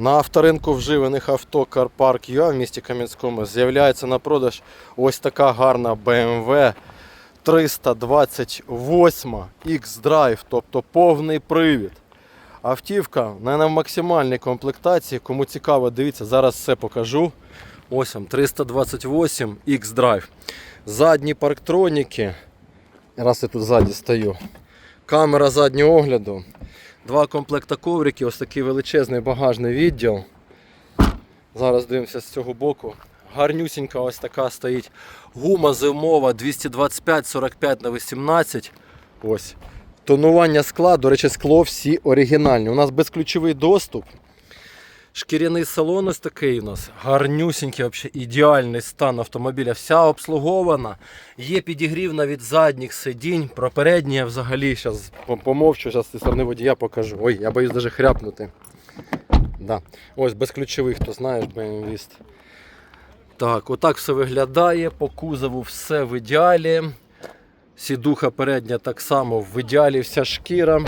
На авторинку вживаних авто Carpark UA в місті Кам'янському з'являється на продаж ось така гарна BMW 328 X-Drive, тобто повний привід. Автівка на максимальній комплектації. Кому цікаво, дивіться, зараз все покажу. Ось вам 328 X-Drive. Задні парктроніки. Раз я тут ззаді стою. Камера заднього огляду. Два комплекта ковриків, ось такий величезний багажний відділ. Зараз дивимося з цього боку. Гарнюсінька ось така стоїть. Гума зимова 225-45 на 18. Ось. Тонування скла, до речі, скло всі оригінальні. У нас безключовий доступ. Шкіряний салон ось такий у нас. Гарнюсінький, взагалі ідеальний стан автомобіля. Вся обслугована. Є підігрів навіть задніх сидінь. Про передні я взагалі зараз помовчу, зараз зі сторони водія покажу. Ой, я боюсь навіть хряпнути. Да. Ось безключовий, хто знаєш, BMW. Так, отак все виглядає. По кузову все в ідеалі. Сідуха передня так само в ідеалі, вся шкіра.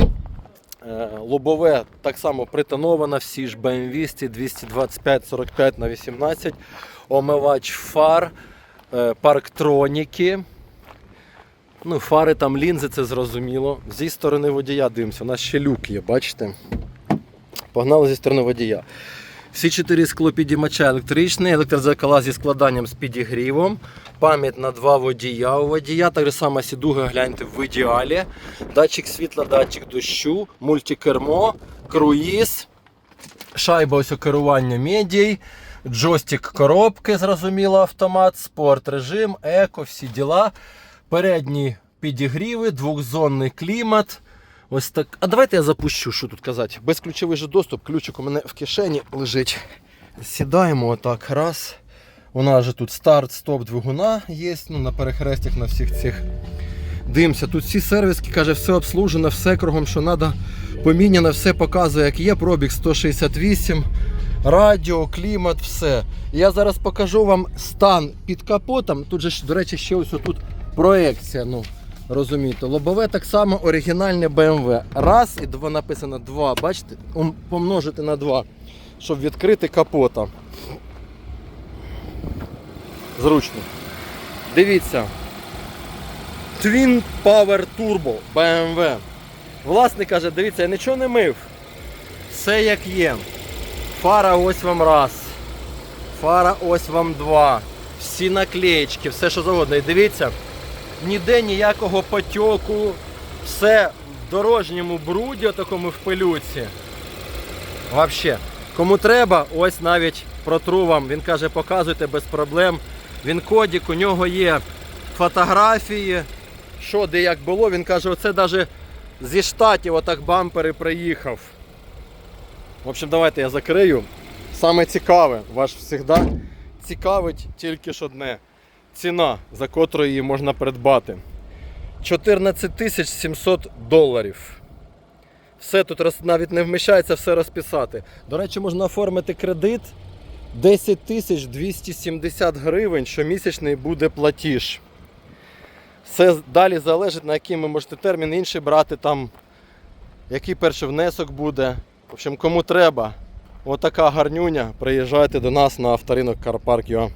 Е, Лобове так само притоновано, всі ж BMW 225-45 на 18. Омивач фар, е, парктроніки. Ну, фари там лінзи, це зрозуміло. Зі сторони водія дивимося, у нас ще люк є, бачите? Погнали зі сторони водія. Всі чотири склопідіймача електричні, електрозеркала зі складанням з підігрівом, пам'ять на два водія у водія, так само сідуга, гляньте в ідеалі, датчик світла, датчик дощу, мультикермо, круїз, шайба ось керування медій, джойстик коробки, зрозуміло, автомат, спорт режим, еко, всі діла, передні підігріви, двохзонний клімат. Ось так. А давайте я запущу, що тут казати. Безключовий же доступ, ключик у мене в кишені лежить. Сідаємо отак. Раз. У нас же тут старт, стоп двигуна є. Ну, на перехрестях на всіх цих. Дивимося, тут всі сервіски, каже, все обслужено, все кругом, що треба. Поміняно, все показує, як є. Пробіг 168, радіо, клімат, все. Я зараз покажу вам стан під капотом. Тут же, до речі, ще ось тут проекція. Ну, Розумієте, лобове так само оригінальне BMW. Раз і два написано два. Бачите, помножити на два, щоб відкрити капота. Зручно. Дивіться. Twin Power Turbo BMW. Власник каже, дивіться, я нічого не мив. Все як є. Фара ось вам раз. Фара ось вам два. Всі наклеєчки, все що завгодно. І дивіться, ніде ніякого потьоку, все в дорожньому бруді, такому в пилюці. Вообще, кому треба, ось навіть протру вам. Він каже, показуйте без проблем. Він кодік, у нього є фотографії. Що де як було, він каже, оце навіть зі штатів отак бампери приїхав. В общем, давайте я закрию. Саме цікаве, ваш завжди цікавить тільки ж одне. Ціна, за котру її можна придбати. 14 700 доларів. Все тут навіть не вміщається все розписати. До речі, можна оформити кредит 10 270 гривень, щомісячний буде платіж. Все далі залежить, на який ви можете термін інший брати, там, який перший внесок буде. В общем, кому треба, отака гарнюня, приїжджайте до нас на авторинок Карпарк.ua.